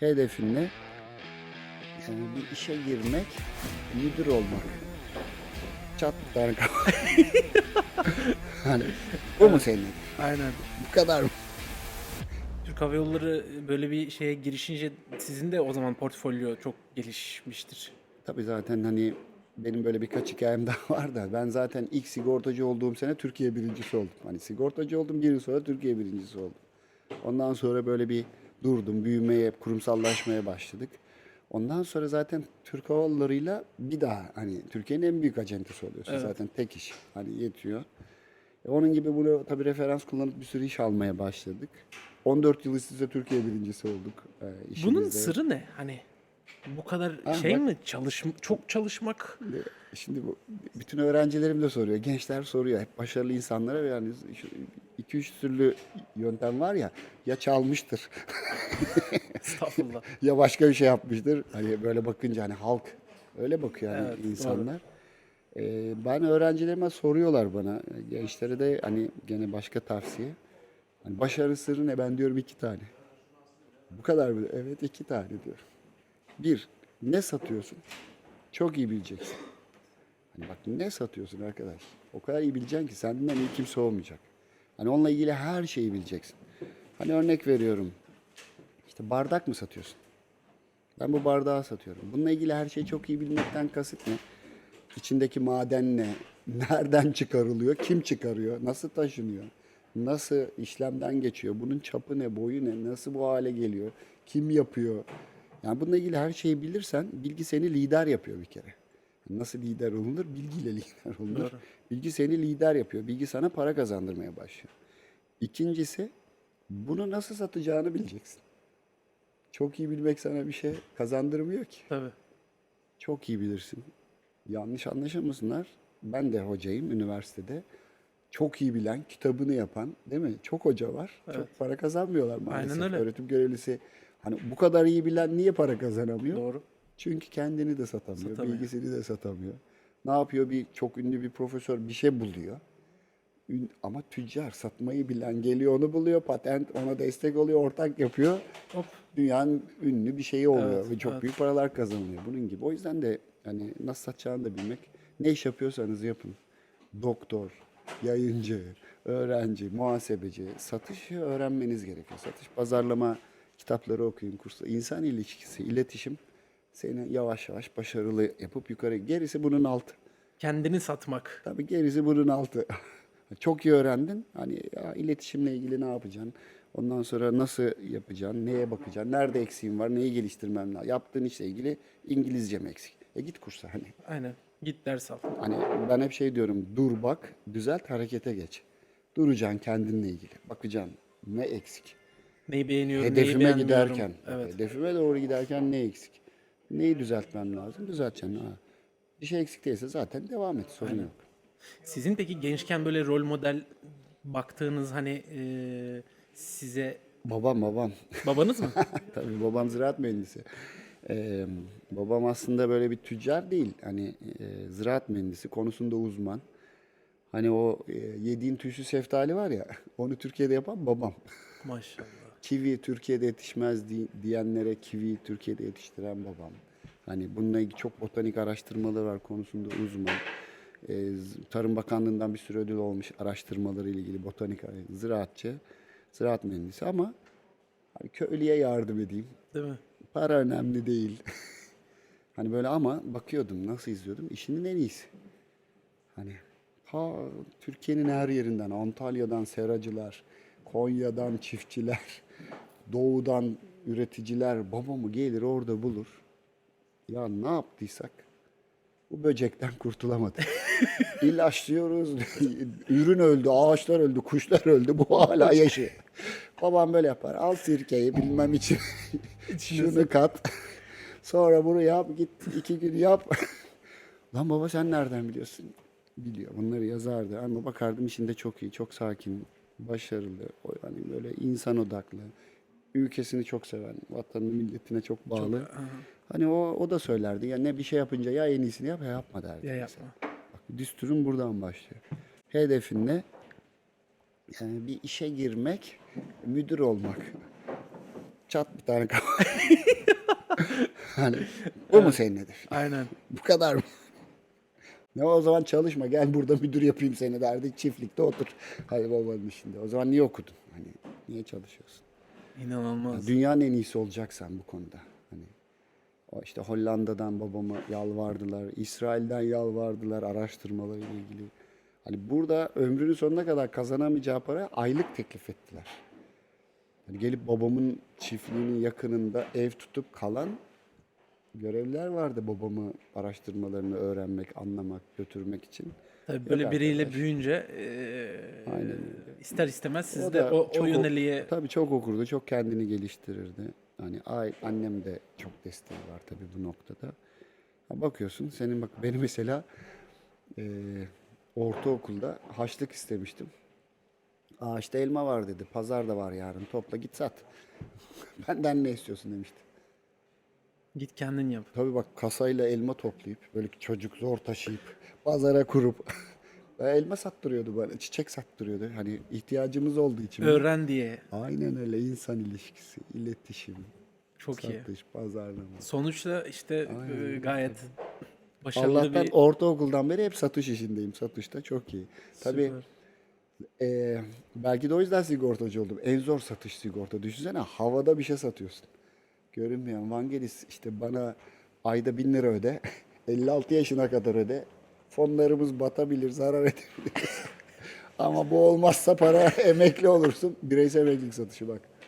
Hedefin ne? Yani bir işe girmek, müdür olmak. Çat bir tane kafa. hani bu mu senin? Aynen. Bu kadar mı? Türk Hava Yolları böyle bir şeye girişince sizin de o zaman portfolyo çok gelişmiştir. Tabii zaten hani benim böyle birkaç hikayem daha var da ben zaten ilk sigortacı olduğum sene Türkiye birincisi oldum. Hani sigortacı oldum bir yıl sonra Türkiye birincisi oldum. Ondan sonra böyle bir durdum, büyümeye, kurumsallaşmaya başladık. Ondan sonra zaten Türk Hava Yolları'yla bir daha hani Türkiye'nin en büyük acentesi oluyorsun. Evet. Zaten tek iş. Hani yetiyor. E, onun gibi bunu tabii referans kullanıp bir sürü iş almaya başladık. 14 yıl üst üste Türkiye birincisi olduk. e, Bunun sırrı ne? Hani bu kadar Ha, şey bak- mi? Çalış çok çalışmak. Şimdi bu bütün öğrencilerim de soruyor. Gençler soruyor. Hep başarılı insanlara yani 2-3 türlü yöntem var ya. Ya çalmıştır Estağfurullah. ya başka bir şey yapmıştır. Hani böyle bakınca hani halk öyle bakıyor yani Evet, insanlar. E, ben öğrencilerime soruyorlar bana. Gençlere de hani gene başka tavsiye. Hani başarı sırrı ne? Ben diyorum iki tane. Bu kadar mı? Evet iki tane diyorum. Bir, ne satıyorsun? Çok iyi bileceksin. Hani bak ne satıyorsun arkadaş? O kadar iyi bileceksin ki senden iyi kimse olmayacak. Hani onunla ilgili her şeyi bileceksin. Hani örnek veriyorum. İşte bardak mı satıyorsun? Ben bu bardağı satıyorum. Bununla ilgili her şeyi çok iyi bilmekten kasıt ne? İçindeki maden ne? Nereden çıkarılıyor? Kim çıkarıyor? Nasıl taşınıyor? Nasıl işlemden geçiyor? Bunun çapı ne? Boyu ne? Nasıl bu hale geliyor? Kim yapıyor? Yani bununla ilgili her şeyi bilirsen bilgi seni lider yapıyor bir kere. Nasıl lider olunur? Bilgiyle lider olunur. Doğru. Bilgi seni lider yapıyor. Bilgi sana para kazandırmaya başlıyor. İkincisi bunu nasıl satacağını bileceksin. Çok iyi bilmek sana bir şey kazandırmıyor ki. Tabii. Çok iyi bilirsin. Yanlış anlaşılmasınlar. Ben de hocayım üniversitede. Çok iyi bilen, kitabını yapan, değil mi? Çok hoca var. Evet. Çok para kazanmıyorlar maalesef. Aynen öyle. Öğretim görevlisi hani bu kadar iyi bilen niye para kazanamıyor? Doğru. Çünkü kendini de satamıyor, Satamıyor. bilgisini de satamıyor. Ne yapıyor? Bir çok ünlü bir profesör bir şey buluyor. Ama tüccar satmayı bilen geliyor onu buluyor, patent ona destek oluyor, ortak yapıyor. Hop. Dünyanın ünlü bir şeyi oluyor Evet, ve çok evet. büyük paralar kazanılıyor bunun gibi. O yüzden de hani nasıl satacağını da bilmek. Ne iş yapıyorsanız yapın. Doktor, yayıncı, öğrenci, muhasebeci, satışı öğrenmeniz gerekiyor. Satış, pazarlama kitapları okuyun, kurslar. İnsan ilişkisi, iletişim seni yavaş yavaş başarılı yapıp yukarı. Gerisi bunun altı. Kendini satmak. Tabii gerisi bunun altı. Çok iyi öğrendin. Hani ya iletişimle ilgili ne yapacaksın? Ondan sonra nasıl yapacaksın? Neye bakacaksın? Nerede eksiğin var? Neyi geliştirmem lazım? Yaptığın işle ilgili İngilizce mi eksik? E git kursa hani. Aynen. Git ders al. Hani ben hep şey diyorum. Dur bak, düzelt, harekete geç. Duracaksın kendinle ilgili. Bakacaksın ne eksik? Neyi beğeniyorum, neyi Hedefime beğenmiyorum. giderken, Evet. hedefime doğru giderken ne eksik? Neyi düzeltmem lazım? Düzelteceksin. Ha. Bir şey eksik değilse zaten devam et. Sorun yok. Sizin peki gençken böyle rol model baktığınız hani e, size Babam babam. babanız mı? Tabii babam ziraat mühendisi. Ee, babam aslında böyle bir tüccar değil. Hani e, ziraat mühendisi konusunda uzman. Hani o e, yediğin tüysüz şeftali var ya onu Türkiye'de yapan babam. Maşallah. Kivi Türkiye'de yetişmez di- diyenlere kivi Türkiye'de yetiştiren babam. Hani bununla ilgili çok botanik araştırmaları var konusunda uzman. Ee, Tarım Bakanlığı'ndan bir sürü ödül olmuş araştırmaları ile ilgili botanik ziraatçı, ziraat mühendisi ama hani köylüye yardım edeyim. Değil mi? Para önemli değil. hani böyle ama bakıyordum nasıl izliyordum işinin en iyisi. Hani ha Türkiye'nin her yerinden Antalya'dan seracılar, Konya'dan çiftçiler, doğudan üreticiler babamı gelir orada bulur. Ya ne yaptıysak? Bu böcekten kurtulamadık. İlaçlıyoruz, ürün öldü, ağaçlar öldü, kuşlar öldü, bu hala yaşıyor. Babam böyle yapar, al sirkeyi bilmem için, şunu kat, sonra bunu yap, git iki gün yap. Lan baba sen nereden biliyorsun? Biliyor, bunları yazardı. Ama bakardım işinde çok iyi, çok sakin, başarılı, yani böyle insan odaklı, ülkesini çok seven, vatanını, milletine çok bağlı. Hani o, o da söylerdi ya ne bir şey yapınca ya en iyisini yap ya yapma derdi. Ya mesela. yapma. Bak düsturun buradan başlıyor. Hedefin ne? Yani bir işe girmek, müdür olmak. Çat bir tane kafa. hani bu mu senin hedefin? Aynen. Bu kadar mı? Ne o zaman çalışma gel burada müdür yapayım seni derdik çiftlikte otur. Hadi babanın işinde. O zaman niye okudun? Hani niye çalışıyorsun? İnanılmaz. Dünyanın en iyisi olacaksan bu konuda. Hani işte Hollanda'dan babama yalvardılar, İsrail'den yalvardılar araştırmalarıyla ilgili. Hani burada ömrünün sonuna kadar kazanamayacağı para aylık teklif ettiler. Hani gelip babamın çiftliğinin yakınında ev tutup kalan görevliler vardı babamı araştırmalarını öğrenmek, anlamak, götürmek için. Tabii böyle Yok biriyle arkadaş. büyüyünce eee, Aynen ister istemez siz de da o, o çok yöneliğe Tabii çok okurdu, çok kendini geliştirirdi. Hani ay, annem de çok desteği var tabii bu noktada. Ha, bakıyorsun senin bak beni mesela eee ortaokulda haçlık istemiştim. İşte elma var dedi. Pazarda var yarın. Topla git sat. Benden ne istiyorsun demişti. Git kendin yap. Tabii bak kasayla elma toplayıp böyle çocuk zor taşıyıp pazara kurup elma sattırıyordu bana. Çiçek sattırıyordu. Hani ihtiyacımız olduğu için. Öğren diye. Aynen öyle insan ilişkisi, iletişim, Çok iyi. satış, pazarlama. Sonuçta işte Aynen. e, gayet başarılı Allah'tan bir ortaokuldan beri hep satış işindeyim. Satışta çok iyi. Tabii Süper. eee, belki de o yüzden sigortacı oldum. En zor satış sigorta. Düşünsene havada bir şey satıyorsun. Görünmeyen Vangelis işte bana ayda bin lira öde. 56 yaşına kadar öde. Fonlarımız batabilir, zarar edebilir. Ama bu olmazsa para emekli olursun. Bireysel emeklilik satışı bak.